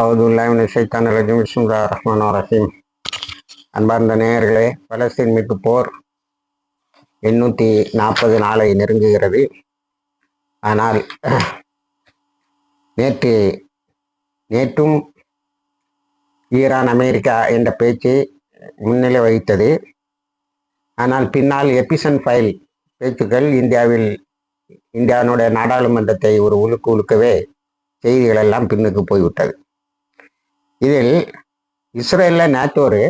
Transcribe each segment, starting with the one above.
அவுதுல்லாமின் ஷைத்தான் ரஜீம் பிஸ்மில்லா ரஹ்மான் ரஹீம். அன்பார்ந்த நேயர்களே பலஸ்தீன் மீட்பு போர் எண்ணூற்றி நாற்பது நாளை நெருங்குகிறது. ஆனால் நேற்று நேற்றும் ஈரான் அமெரிக்கா என்ற பேச்சு முன்னிலை வகித்தது. ஆனால் பின்னால் எபிசன் ஃபைல் பேச்சுக்கள் இந்தியாவில் இந்தியாவினுடைய நாடாளுமன்றத்தை ஒரு உலுக்கு உலுக்கவே செய்திகள் எல்லாம் பின்னுக்கு போய்விட்டது. இதில் இஸ்ரேலில் நேற்று ஒரு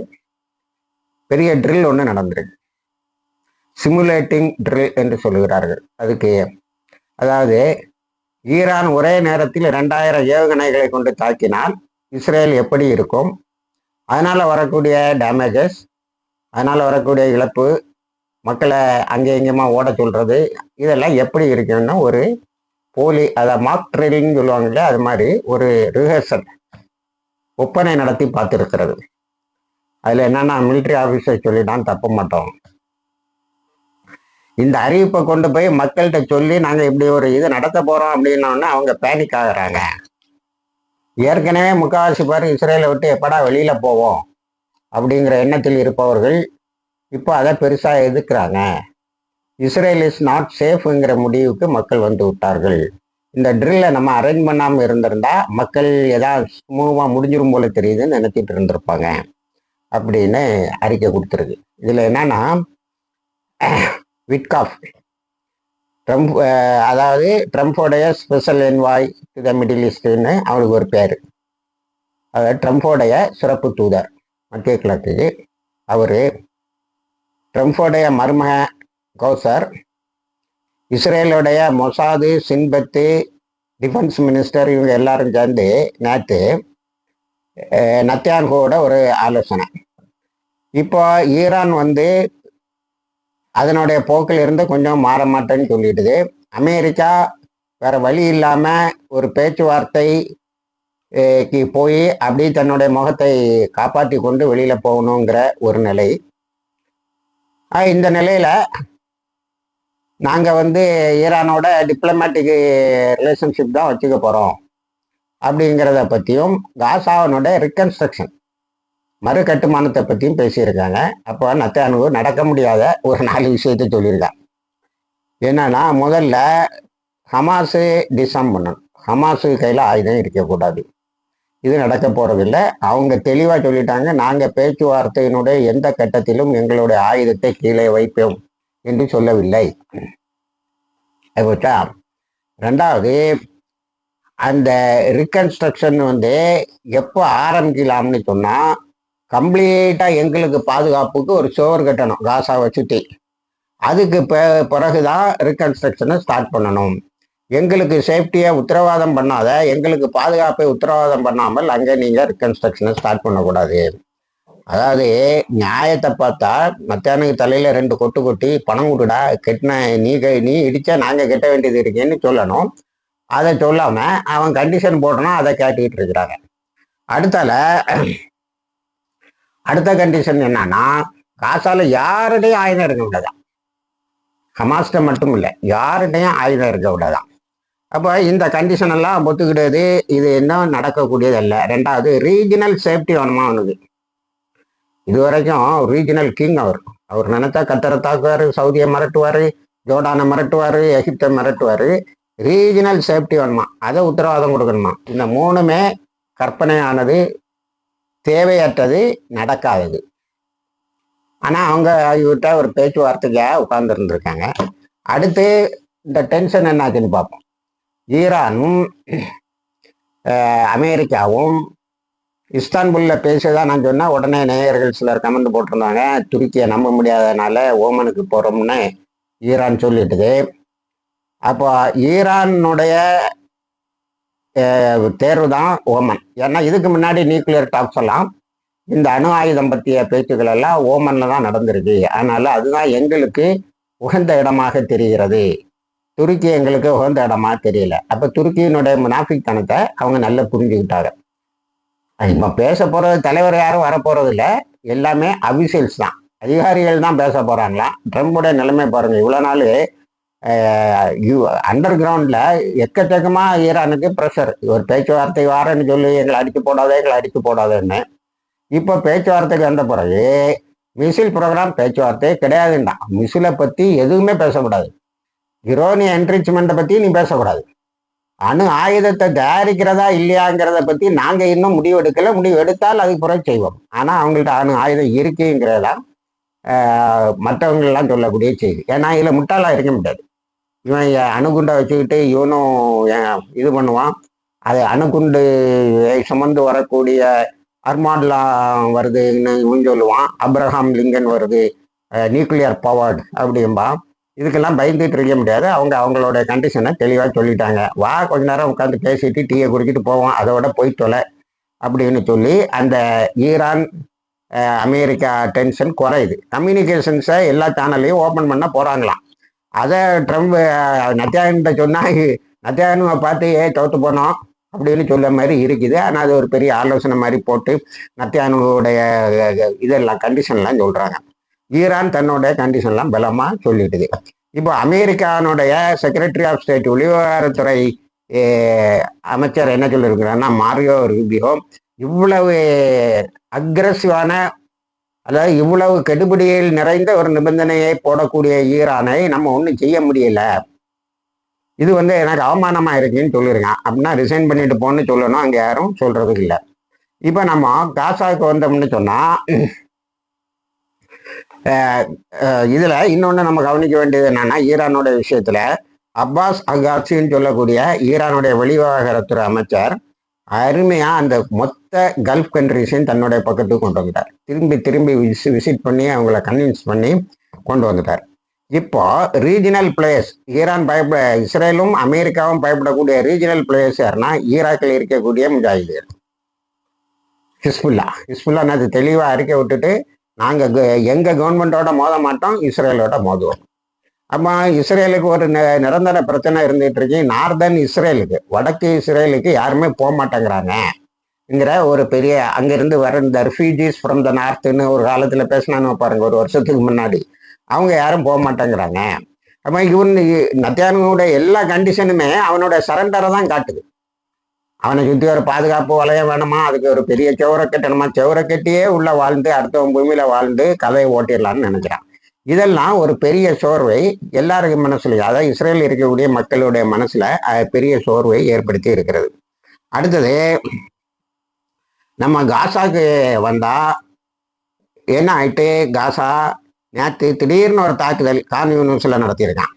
பெரிய ட்ரில் ஒன்று நடந்திருக்கு. சிமுலேட்டிங் ட்ரில் என்று சொல்லுகிறார்கள். அதுக்கு அதாவது ஈரான் ஒரே நேரத்தில் ரெண்டாயிரம் ஏவுகணைகளை கொண்டு தாக்கினால் இஸ்ரேல் எப்படி இருக்கும்? அதனால் வரக்கூடிய டேமேஜஸ் அதனால் வரக்கூடிய இழப்பு மக்களை அங்கே இங்கேயுமா ஓட சொல்கிறது இதெல்லாம் எப்படி இருக்குன்னா ஒரு போலி அதை மாக் ட்ரில்லிங் சொல்லுவாங்கல்ல அது மாதிரி ஒரு ரிஹர்சல் ஒப்பனை நடத்தி பார்த்துருக்கிறது. அதில் என்னன்னா மிலிட்ரி ஆஃபீஸர் தான் தப்ப மாட்டோம். இந்த அறிவிப்பை கொண்டு போய் மக்கள்கிட்ட சொல்லி நாங்கள் இப்படி ஒரு இது நடத்த போகிறோம் அப்படின்னோடனே அவங்க பேனிக் ஆகுறாங்க. ஏற்கனவே முக்கால்வாசி பேர் இஸ்ரேலை விட்டு எப்படா வெளியில் போவோம் அப்படிங்கிற எண்ணத்தில் இருப்பவர்கள் இப்போ அதை பெருசாக எதிர்க்கிறாங்க. இஸ்ரேல் இஸ் நாட் சேஃப்ங்கிற முடிவுக்கு மக்கள் வந்து விட்டார்கள். இந்த ட்ரில்லை நம்ம அரேஞ்ச் பண்ணாமல் இருந்திருந்தா மக்கள் ஏதாவது சுமூகமாக முடிஞ்சிடும் போல தெரியுதுன்னு நினைச்சிட்டு இருந்திருப்பாங்க. அப்படின்னு அறிக்கை கொடுத்துருக்கு. இதில் என்னன்னா விட்காஃப் ட்ரம்ப் அதாவது ட்ரம்ப்போடைய special envoy to the Middle ஈஸ்ட்னு அவனுக்கு ஒரு பேர். அதாவது ட்ரம்ப்போடைய சிறப்பு தூதர் மத்திய கிழக்குக்கு. அவர் ட்ரம்ப்போடைய மருமக கௌசர் இஸ்ரேலுடைய மொசாது சின்பத்து டிஃபென்ஸ் மினிஸ்டர் இவங்க எல்லாரும் சேர்ந்து நேற்று நத்தியான்கோட ஒரு ஆலோசனை. இப்போ ஈரான் வந்து அதனுடைய போக்கில் இருந்து கொஞ்சம் மாற மாட்டேன்னு சொல்லிடுது. அமெரிக்கா வேற வழி இல்லாமல் ஒரு பேச்சுவார்த்தை போய் அப்படி தன்னுடைய முகத்தை காப்பாற்றி கொண்டு வெளியில் போகணுங்கிற ஒரு நிலை. இந்த நிலையில் நாங்கள் வந்து ஈரானோட டிப்ளமேட்டிக் ரிலேஷன்ஷிப் தான் வச்சுக்க போகிறோம் அப்படிங்கிறத பற்றியும் காசாவனோட ரிகன்ஸ்ட்ரக்ஷன் மறு கட்டுமானத்தை பற்றியும் பேசியிருக்காங்க. அப்போ நத்தானு நடக்க முடியாத ஒரு நாலு விஷயத்தை சொல்லியிருக்காங்க. என்னன்னா முதல்ல ஹமாஸு டிசம் பண்ணணும். ஹமாஸு கையில் ஆயுதம் இருக்கக்கூடாது. இது நடக்க போகிறதில்ல அவங்க தெளிவாக சொல்லிட்டாங்க நாங்கள் பேச்சுவார்த்தையினுடைய எந்த கட்டத்திலும் எங்களுடைய ஆயுதத்தை கீழே வைப்போம். என்று சொல்லவில்லை. போச்சா ரெண்டாவது அந்த ரிகன்ஸ்ட்ரக்ஷன் வந்து எப்போ ஆரம்பிக்கலாம்னு சொன்னால் கம்ப்ளீட்டாக எங்களுக்கு பாதுகாப்புக்கு ஒரு சுவர் கட்டணும் காசாவை சுற்றி அதுக்கு பிறகு தான் ரிகன்ஸ்ட்ரக்ஷனை ஸ்டார்ட் பண்ணணும். எங்களுக்கு சேஃப்டியை உத்தரவாதம் பண்ணாத எங்களுக்கு பாதுகாப்பை உத்தரவாதம் பண்ணாமல் அங்கே நீங்கள் ரிகன்ஸ்ட்ரக்ஷனை ஸ்டார்ட் பண்ணக்கூடாது. அதாவது நியாயத்தை பார்த்தா மத்தியானுக்கு தலையில ரெண்டு கொட்டு கொட்டி பணம் கொடுடா கெட்டின நீ கை நீ இடிச்சா நாங்க கெட்ட வேண்டியது இருக்கேன்னு சொல்லணும். அதை சொல்லாம அவன் கண்டிஷன் போடணும் அதை கேட்டுக்கிட்டு இருக்கிறாங்க. அடுத்தால அடுத்த கண்டிஷன் என்னன்னா காசால யாருடையும் ஆயுதம் இருக்க விடாதான். ஹமாஸ்ட மட்டும் இல்லை யாருடையும் ஆயுதம் இருக்க விடாதான். அப்போ இந்த கண்டிஷன் எல்லாம் ஒத்துக்கிட்டது இது என்ன நடக்கக்கூடியது அல்ல ரெண்டாவது ரீஜனல் சேஃப்டி வேணுமா அவனுக்கு. இது வரைக்கும் ரீஜனல் கிங் அவர். அவர் நினைச்சா கத்தரை தாக்குவார் சவுதியை மிரட்டுவார் ஜோர்டானை மிரட்டுவார் எகிப்தை மிரட்டுவார். ரீஜனல் சேஃப்டி வேணுமா? அதை உத்தரவாதம் கொடுக்கணுமா? இந்த மூணுமே கற்பனையானது தேவையற்றது நடக்காதது. ஆனால் அவங்க இவர்கிட்ட ஒரு பேச்சுவார்த்தைக்காக உட்கார்ந்துருந்துருக்காங்க. அடுத்து இந்த டென்ஷன் என்னாச்சுன்னு பார்ப்போம். ஈரானும் அமெரிக்காவும் இஸ்தான்புல்ல பேசியதாக நான் சொன்னேன் உடனே நேயர்கள் சிலர் கமெண்ட் போட்டிருந்தாங்க. துருக்கியை நம்ப முடியாதனால ஓமனுக்கு போறோம்னு ஈரான் சொல்லிட்டுது. அப்போ ஈரானுடைய தேர்வு தான் ஓமன். ஏன்னா இதுக்கு முன்னாடி நியூக்ளியர் டாக்ஸ் எல்லாம் இந்த அணு ஆயுதம் பற்றிய பேச்சுக்கள் எல்லாம் ஓமன்ல தான் நடந்திருக்கு. அதனால அதுதான் எங்களுக்கு உகந்த இடமாக தெரிகிறது. துருக்கி எங்களுக்கு உகந்த இடமா தெரியல. அப்போ துருக்கியினுடைய முனாஃபிக்தனத்தை அவங்க நல்லா புரிஞ்சுக்கிட்டாங்க. இப்போ பேச போறது தலைவர் யாரும் வரப்போறது இல்ல எல்லாமே அபிஷியல்ஸ் தான். அதிகாரிகள் தான் பேச போறாங்களா? ட்ரம்புடைய நிலைமை பாருங்க. இவ்வளவு நாள் அண்டர் கிரவுண்டில் எக்கச்சக்கமாக ஈரானுக்கு ப்ரெஷர் ஒரு பேச்சுவார்த்தை வாரேன்னு சொல்லி எங்களை அடித்து போடாதே எங்களை அடித்து போடாதேன்னு. இப்போ பேச்சுவார்த்தைக்கு வந்த பிறகு மிசில் ப்ரோக்ராம் பேச்சுவார்த்தையே கிடையாதுண்டா மிசிலை பற்றி எதுவுமே பேசக்கூடாது. யுரோனிய என்ரிச்மெண்ட்டை பற்றி நீ பேசக்கூடாது. அணு ஆயுதத்தை தயாரிக்கிறதா இல்லையாங்கிறத பற்றி நாங்கள் இன்னும் முடிவு எடுக்கல முடிவு எடுத்தால் அது பிறகு செய்வோம். ஆனால் அவங்கள்ட்ட அணு ஆயுதம் இருக்குங்கிறதான் மற்றவங்களெல்லாம் சொல்லக்கூடிய செய்தி. ஏன்னா இதில் முட்டாளாக இருக்க முடியாது. இவன் அணுகுண்டை வச்சுக்கிட்டு இவனும் இது பண்ணுவான். அது அணுகுண்டு சுமந்து வரக்கூடிய அர்மாட்லாம் வருதுன்னு இவன் சொல்லுவான். அப்ரஹாம் லிங்கன் வருது நியூக்ளியர் பவர்டு அப்படிம்பான். இதுக்கெல்லாம் பயந்துட்டு இருக்க முடியாது. அவங்க அவங்களோட கண்டிஷனை தெளிவாக சொல்லிட்டாங்க. வா கொஞ்ச நேரம் உட்காந்து பேசிட்டு டீயை குடிச்சிட்டு போவோம். அதோட போய் தொலை அப்படின்னு சொல்லி அந்த ஈரான் அமெரிக்கா டென்ஷன் குறையுது. கம்யூனிகேஷன்ஸை எல்லா சேனல்லையும் ஓப்பன் பண்ண போகிறாங்களாம் அதை ட்ரம்ப் நத்தியாகிட்ட சொன்னால் நத்தியாகனுவை பார்த்து ஏ தோத்து போனோம் அப்படின்னு சொல்ல மாதிரி இருக்குது. ஆனால் அது ஒரு பெரிய ஆலோசனை மாதிரி போட்டு நத்தியானுடைய இதெல்லாம் கண்டிஷன்லாம் சொல்கிறாங்க ஈரான் தன்னுடைய கண்டிஷன்லாம் பலமாக சொல்லிட்டுது இப்போ அமெரிக்கானுடைய செக்ரட்டரி ஆஃப் ஸ்டேட் வெளிவிவகாரத்துறை அமைச்சர் என்ன சொல்லியிருக்கிறாருன்னா மாரியோ ரூபியோ இவ்வளவு அக்ரஸிவான அதாவது இவ்வளவு கெடுபிடியில் நிறைந்த ஒரு நிபந்தனையை போடக்கூடிய ஈரானை நம்ம ஒன்றும் செய்ய முடியல. இது வந்து எனக்கு அவமானமாக இருக்குன்னு சொல்லிருங்க அப்படின்னா ரிசைன் பண்ணிட்டு போன்னு சொல்லணும் அங்கே யாரும் சொல்கிறது இல்லை. இப்போ நம்ம காசாவுக்கு வந்தோம்னு சொன்னால் இதில் இன்னொன்று நம்ம கவனிக்க வேண்டியது என்னென்னா ஈரானோட விஷயத்தில் அப்பாஸ் அகாசின்னு சொல்லக்கூடிய ஈரானுடைய வெளிவிவகாரத்துறை அமைச்சர் அருமையாக அந்த மொத்த கல்ஃப் கண்ட்ரிஸையும் தன்னுடைய பக்கத்துக்கு கொண்டு வந்துட்டார். திரும்பி திரும்பி விசி விசிட் பண்ணி அவங்கள கன்வின்ஸ் பண்ணி கொண்டு வந்துட்டார். இப்போ ரீஜனல் பிளேயர்ஸ் ஈரான் பயப்பட இஸ்ரேலும் அமெரிக்காவும் பயப்படக்கூடிய ரீஜனல் பிளேயர்ஸ் யாருன்னா ஈராக்கில் இருக்கக்கூடிய முஜாஹிதீன். ஹிஸ்புல்லா ஹிஸ்புல்லா நான் தெளிவாக அறிக்கை விட்டுட்டு நாங்கள் எங்கள் கவர்மெண்ட்டோட மோத மாட்டோம் இஸ்ரேலோட மோதுவோம். அப்போ இஸ்ரேலுக்கு ஒரு நிரந்தர பிரச்சனை இருந்துகிட்டு இருக்கு. நார்தன் இஸ்ரேலுக்கு வடக்கு இஸ்ரேலுக்கு யாருமே போக மாட்டேங்கிறாங்கங்கிற ஒரு பெரிய அங்கேருந்து வர இந்த ரெஃப்யூஜிஸ் ஃப்ரம் த நார்த்துன்னு ஒரு காலத்தில் பேசினான்னு பாருங்க ஒரு வருஷத்துக்கு முன்னாடி. அவங்க யாரும் போக மாட்டேங்கிறாங்க. அப்போ இவன் நத்தியானுடைய எல்லா கண்டிஷனுமே அவனோட சரண்டரை தான் காட்டுது. அவனை சுற்றி ஒரு பாதுகாப்பு வளையம் வேணுமா? அதுக்கு ஒரு பெரிய செவரை கட்டணுமா? செவரை கட்டியே உள்ள வாழ்ந்து அடுத்தவன் பூமியில வாழ்ந்து கதையை ஓட்டிடலான்னு நினைக்கிறான். இதெல்லாம் ஒரு பெரிய சோர்வை எல்லாருக்கும் மனசுலையும் அதாவது இஸ்ரேல் இருக்கக்கூடிய மக்களுடைய மனசுல பெரிய சோர்வை ஏற்படுத்தி இருக்கிறது. அடுத்தது நம்ம காசாக்கு வந்தா என்ன ஆயிட்டு? காசா நேற்று திடீர்னு ஒரு தாக்குதல் கான் யூனிவர்ஸில் நடத்தியிருக்கான்.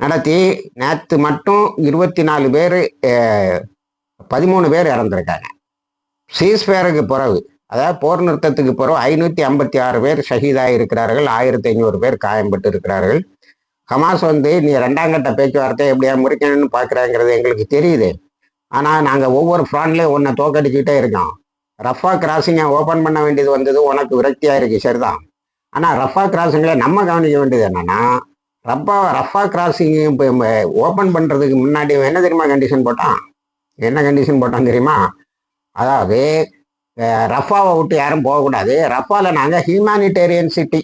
நடத்தி நேற்று மட்டும் இருபத்தி நாலு பேர் பதிமூணு பேர் இறந்துருக்காங்க. சீஸ்பேருக்கு பிறகு அதாவது போர் நிறுத்தத்துக்கு பிறகு ஐநூற்றி ஐம்பத்தி ஆறு பேர் ஷஹீதாக இருக்கிறார்கள் ஆயிரத்தி ஐநூறு பேர் காயம்பட்டு இருக்கிறார்கள் ஹமாஸ் வந்து நீ ரெண்டாம் கட்ட பேச்சுவார்த்தை எப்படியா முறிக்கணும்னு பார்க்குறாங்கிறது எங்களுக்கு தெரியுது. ஆனால் நாங்கள் ஒவ்வொரு ஃப்ராண்ட்லேயும் ஒன்றை தோக்கடிச்சுக்கிட்டே இருக்கோம். ரஃபா கிராசிங்கை ஓப்பன் பண்ண வேண்டியது வந்தது உனக்கு விரக்தியாக இருக்கு சரிதான் ஆனால் ரஃபா கிராசிங்கில் நம்ம கவனிக்க வேண்டியது என்னன்னா ரஃபா ரஃபா கிராசிங் இப்போ ஓப்பன் பண்ணுறதுக்கு முன்னாடி என்ன தெரியுமா கண்டிஷன் போட்டான்? என்ன கண்டிஷன் போட்டோம் தெரியுமா? அதாவது ரஃபாவை விட்டு யாரும் போகக்கூடாது. ரஃபாவில் நாங்கள் ஹியூமானிட்டேரியன் சிட்டி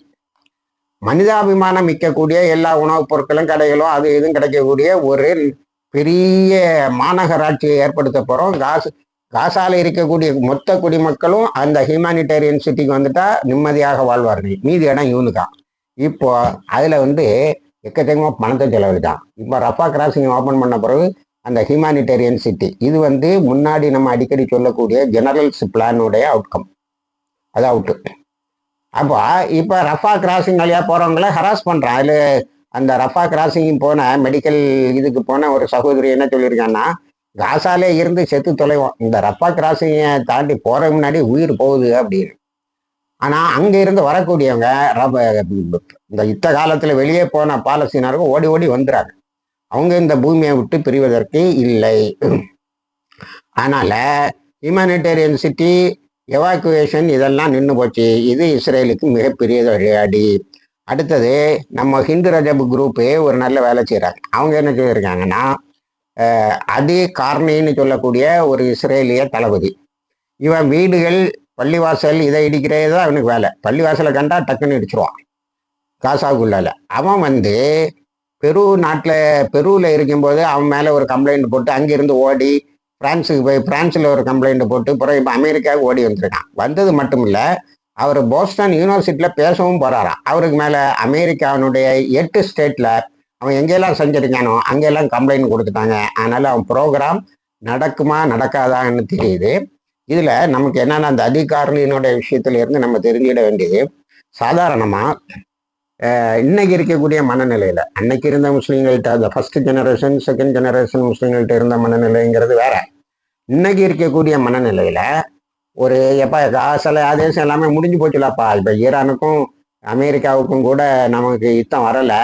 மனிதாபிமானம் மிக்கக்கூடிய எல்லா உணவுப் பொருட்களும் கடைகளும் அது இதுவும் கிடைக்கக்கூடிய ஒரு பெரிய மாநகராட்சியை ஏற்படுத்த போகிறோம் காசு காசால இருக்கக்கூடிய மொத்த குடிமக்களும் அந்த ஹியூமானிட்டேரியன் சிட்டிக்கு வந்துட்டா நிம்மதியாக வாழ்வார்கள். மீதி இடம் இவனுக்கான் இப்போ அதில் வந்து எக்கச்சக்கமாக பணத்தை செலவழித்தான் இப்போ ரஃபா கிராசிங் ஓப்பன் பண்ண பிறகு அந்த ஹியூமானிட்டேரியன் சிட்டி இது வந்து முன்னாடி நம்ம அடிக்கடி சொல்லக்கூடிய ஜெனரல்ஸ் பிளானுடைய அவுட்கம் அது அவுட்டு அப்போ இப்போ ரஃபா கிராசிங் வழியாக போகிறவங்கள ஹராஸ் பண்ணுறான் அதில் அந்த ரஃபா கிராசிங் போன மெடிக்கல் இதுக்கு போன ஒரு சகோதரி என்ன சொல்லியிருக்காங்கன்னா காசாலே இருந்து செத்து தொலைவோம் இந்த ரஃபா கிராசிங்கை தாண்டி போகிற முன்னாடி உயிர் போகுது அப்படின்னு. ஆனால் அங்கே இருந்து வரக்கூடியவங்க இந்த யுத்த காலத்தில் வெளியே போன பாலஸ்தீனருக்கும் ஓடி ஓடி வந்துடுறாங்க அவங்க இந்த பூமியை விட்டு பிரிவதற்கு இல்லை. அதனால ஹியூமனிடேரியன் சிட்டி எவாக்குவேஷன் இதெல்லாம் நின்று போச்சு. இது இஸ்ரேலுக்கு மிகப்பெரிய அடி. அடுத்தது நம்ம ஹிந்து ரஜப் குரூப்பு ஒரு நல்ல வேலை செய்கிறாங்க அவங்க என்ன சொல்லியிருக்காங்கன்னா அது கார்னின்னு சொல்லக்கூடிய ஒரு இஸ்ரேலிய தளபதி. இவன் வீடுகள் பள்ளிவாசல் இதை இடிக்கிறதே தான் அவனுக்கு வேலை. பள்ளிவாசலை கண்டா டக்குன்னு இடிச்சிருவான். காசாவுக்குள்ளால. அவன் வந்து பெரு நாட்டில் பெருவில் இருக்கும்போது அவன் மேலே ஒரு கம்ப்ளைண்ட் போட்டு அங்கேருந்து ஓடி பிரான்ஸுக்கு போய் பிரான்ஸில் ஒரு கம்ப்ளைண்ட் போட்டு பிறகு இப்போ அமெரிக்காவுக்கு ஓடி வந்திருக்கான். வந்தது மட்டும் இல்லை அவர் போஸ்டன் யூனிவர்சிட்டியில் பேசவும் போகிறாராம் அவருக்கு மேலே அமெரிக்காவினுடைய எட்டு ஸ்டேட்டில் அவன் எங்கெல்லாம் செஞ்சிருக்கானோ அங்கெல்லாம் கம்ப்ளைண்ட் கொடுத்துட்டாங்க. அதனால் அவன் ப்ரோக்ராம் நடக்குமா நடக்காதான்னு தெரியுது. இதில் நமக்கு என்னென்னா அந்த அதிகாரியினுடைய விஷயத்துல இருந்து நம்ம தெரிஞ்சிட வேண்டியது சாதாரணமாக இன்னைக்கு இருக்கக்கூடிய மனநிலையில அன்னைக்கு இருந்த முஸ்லீம்கள்ட்ட அந்த ஃபர்ஸ்ட் ஜெனரேஷன் செகண்ட் ஜெனரேஷன் முஸ்லீம்கள்ட்ட இருந்த மனநிலைங்கிறது வேற. இன்னைக்கு இருக்கக்கூடிய மனநிலையில ஒரு எப்போ சில ஆதேசம் எல்லாமே முடிஞ்சு போச்சுலப்பா. இப்போ ஈரானுக்கும் அமெரிக்காவுக்கும் கூட நமக்கு யுத்தம் வரலை.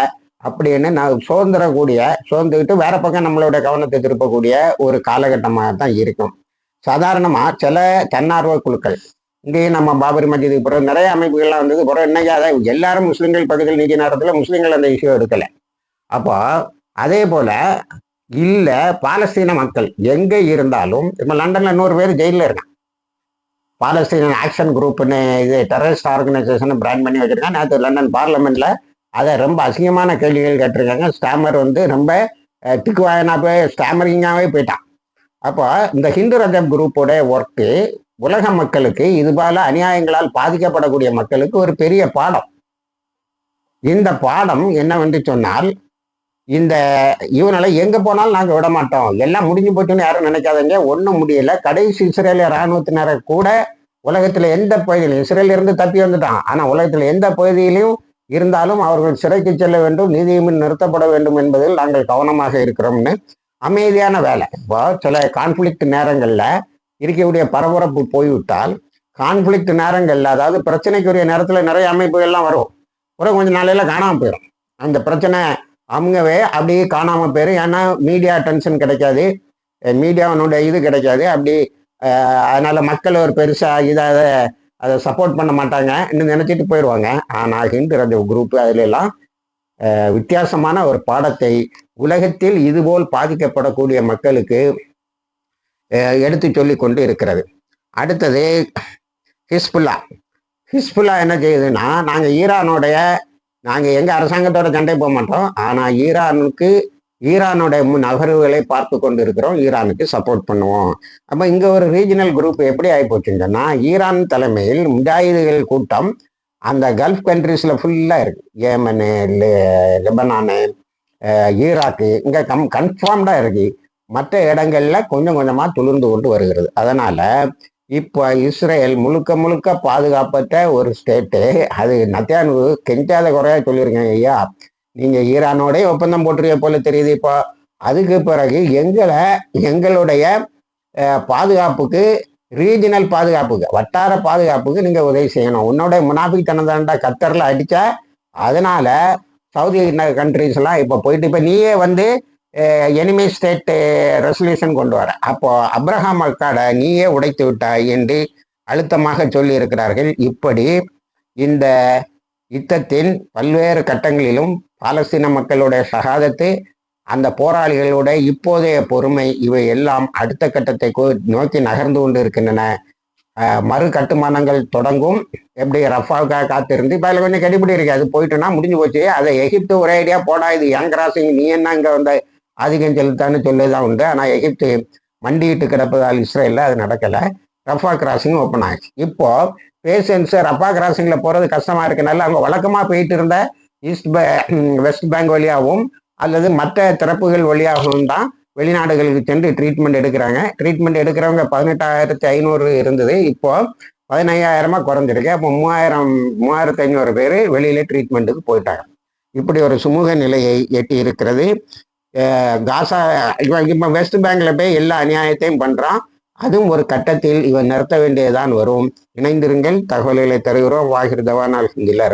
அப்படின்னு நான் சுதந்திரக்கூடிய சுதந்திரிட்டு வேற பக்கம் நம்மளோட கவனத்தை திருப்பக்கூடிய ஒரு காலகட்டமாக தான் இருக்கும். சாதாரணமாக சில தன்னார்வ குழுக்கள் இங்கேயும் நம்ம பாபரி மஸ்ஜிதுக்கு பிறகு நிறைய அமைப்புகள்லாம் வந்தது. பிறகு இன்னைக்கு அதை எல்லாரும் முஸ்லீம்கள் பகுதிகள் நீக்கிய நேரத்தில் முஸ்லீம்கள் அந்த இஷ்யூ எடுக்கலை. அப்போ அதே போல இல்லை பாலஸ்தீன மக்கள் எங்கே இருந்தாலும் இப்போ லண்டனில் நூறு பேர் ஜெயிலில் இருக்கான் பாலஸ்தீன ஆக்ஷன் குரூப்னு இது டெரரிஸ்ட் ஆர்கனைசேஷன் பிராண்ட் பண்ணி வச்சிருக்காங்க. நேற்று லண்டன் பார்லமெண்ட்டில் அதை ரொம்ப அசிங்கமான கேள்விகள் கேட்டிருக்காங்க. ஸ்டாமர் வந்து ரொம்ப திக்குவாயனா போய் ஸ்டாமரிங்காகவே போயிட்டான். அப்போ இந்த ஹிந்து ரஜப் குரூப்போட ஒர்க்கு உலக மக்களுக்கு இது போல அநியாயங்களால் பாதிக்கப்படக்கூடிய மக்களுக்கு ஒரு பெரிய பாடம். இந்த பாடம் என்னவென்று சொன்னால் இந்த இவனால எங்க போனாலும் நாங்க விட மாட்டோம் எல்லாம் முடிஞ்சு போச்சுன்னு யாரும் நினைக்காதீங்க. ஒண்ணும் முடியல. கடைசி இஸ்ரேலிய இராணுவத்தினரை கூட உலகத்துல எந்த பகுதியிலும் இஸ்ரேல இருந்து தப்பி வந்துட்டான். ஆனா உலகத்துல எந்த பகுதியிலையும் இருந்தாலும் அவர்கள் சிறைக்கு செல்ல வேண்டும் நீதியின் நிறுத்தப்பட வேண்டும் என்பதில் நாங்கள் கவனமாக இருக்கிறோம்னு அமைதியான வேலை. இப்போ சில கான்ஃபிளிக்ட் நேரங்கள்ல இருக்கக்கூடிய பரபரப்பு போய்விட்டால் கான்ஃப்ளிக்ட் நேரங்கள் அதாவது பிரச்சனைக்குரிய நேரத்தில் நிறைய அமைப்புகள்லாம் வரும். ஒரு கொஞ்சம் நாளையில் காணாமல் போயிடும் அந்த பிரச்சனை அவங்கவே அப்படியே காணாமல் போயிடும் ஏன்னா மீடியா டென்ஷன் கிடைக்காது. மீடியாவினுடைய இது கிடைக்காது. அப்படி அதனால் மக்கள் ஒரு பெருசாக இதை அதை அதை சப்போர்ட் பண்ண மாட்டாங்க. இன்னும் நினச்சிட்டு போயிடுவாங்க ஆனால் ஹிந்து ரஜ குரூப் அதிலெல்லாம் வித்தியாசமான ஒரு பாடத்தை உலகத்தில் இதுபோல் பாதிக்கப்படக்கூடிய மக்களுக்கு எடுத்து சொல்லி கொண்டு இருக்கிறது. அடுத்தது ஹிஸ்புல்லா. ஹிஸ்புல்லா என்ன செய்யுதுன்னா நாங்கள் ஈரானுடைய நாங்கள் எங்கள் அரசாங்கத்தோட சண்டை போக மாட்டோம். ஆனால் ஈரானுக்கு ஈரானுடைய நகர்வுகளை பார்த்து கொண்டு இருக்கிறோம் ஈரானுக்கு சப்போர்ட் பண்ணுவோம். அப்போ இங்கே ஒரு ரீஜனல் குரூப் எப்படி ஆயிப்போச்சுங்கன்னா ஈரான் தலைமையில் முஜாஹிதுகள் கூட்டம் அந்த கல்ஃப் கண்ட்ரிஸில் ஃபுல்லாக இருக்கு. ஏமனு லெபனானு ஈராக்கு இங்கே கம் கன்ஃபார்ம்டாக இருக்குது மற்ற இடங்கள்ல கொஞ்சம் கொஞ்சமா துளிர்ந்து கொண்டு வருகிறது. அதனால இப்போ இஸ்ரேல் முழுக்க முழுக்க பாதுகாப்பற்ற ஒரு ஸ்டேட்டு அது நத்தியானு கெஞ்சாத குறையா சொல்லியிருக்கேன் ஐயா. நீங்க ஈரானோடய ஒப்பந்தம் போட்டிருக்க போல தெரியுது இப்போ. அதுக்கு பிறகு எங்களை எங்களுடைய பாதுகாப்புக்கு ரீஜனல் பாதுகாப்புக்கு வட்டார பாதுகாப்புக்கு நீங்க உதவி செய்யணும். உன்னோட முனாபிக் தாண்டா கத்தர்ல அடிச்சா அதனால சவுதி கண்ட்ரிஸ் இப்போ போயிட்டு இப்போ நீயே வந்து எனிமி ஸ்டேட் ரெசல்யூஷன் கொண்டு வர. அப்போ அப்ரஹாம் அக்காடை நீயே உடைத்து விட்டாய் என்று அழுத்தமாக சொல்லியிருக்கிறார்கள். இப்படி இந்த யுத்தத்தின் பல்வேறு கட்டங்களிலும் பாலஸ்தீன மக்களுடைய சகாதத்து அந்த போராளிகளுடைய இப்போதைய பொறுமை இவை எல்லாம் அடுத்த கட்டத்தை கோ- நோக்கி நகர்ந்து கொண்டு இருக்கின்றன மறு கட்டுமானங்கள் தொடங்கும். எப்படி ரஃபாவுக்காக காத்திருந்து இப்போ அதில் கொஞ்சம் கடிபிடி இருக்கு அது போயிட்டுனா முடிஞ்சு போச்சு. அதை எகிப்து ஒரே ஐடியா போடா இது யங் கிராசிங் நீ என்ன இங்கே வந்த ஆதிக்கம் செலுத்தான்னு சொல்லதான் உண்டு. ஆனால் எகிப்து மண்டியிட்டு கிடப்பதால் இஸ்ரேலில் அது நடக்கலை. ரஃபா கிராசிங் ஓப்பன் ஆயிடுச்சு. இப்போ பேஷன்ஸ் ரஃபா கிராசிங்கில் போகிறது கஷ்டமாக இருக்கனால அவங்க வழக்கமாக போயிட்டு இருந்த ஈஸ்ட் பே வெஸ்ட் பேங்க் வழியாகவும் அல்லது மற்ற திறப்புகள் வழியாகவும் தான் வெளிநாடுகளுக்கு சென்று ட்ரீட்மெண்ட் எடுக்கிறாங்க. ட்ரீட்மெண்ட் எடுக்கிறவங்க பதினெட்டாயிரத்தி ஐநூறு இருந்தது. இப்போ பதினையாயிரமா குறைஞ்சிருக்கு. அப்போ மூவாயிரம் மூவாயிரத்தி ஐநூறு பேர் வெளியில ட்ரீட்மெண்ட்டுக்கு போயிட்டாங்க. இப்படி ஒரு சுமூக நிலையை எட்டி இருக்கிறது. காசா இவன் இப்போ வெஸ்ட் பேங்க்ல போய் எல்லா அநியாயத்தையும் பண்றான். அதுவும் ஒரு கட்டத்தில் இவன் நிறுத்த வேண்டியதுதான் வரும். இணைந்திருங்கள் தகவல்களை தருகிறோம். வாகிருதவான் தவானால் ஹிந்தில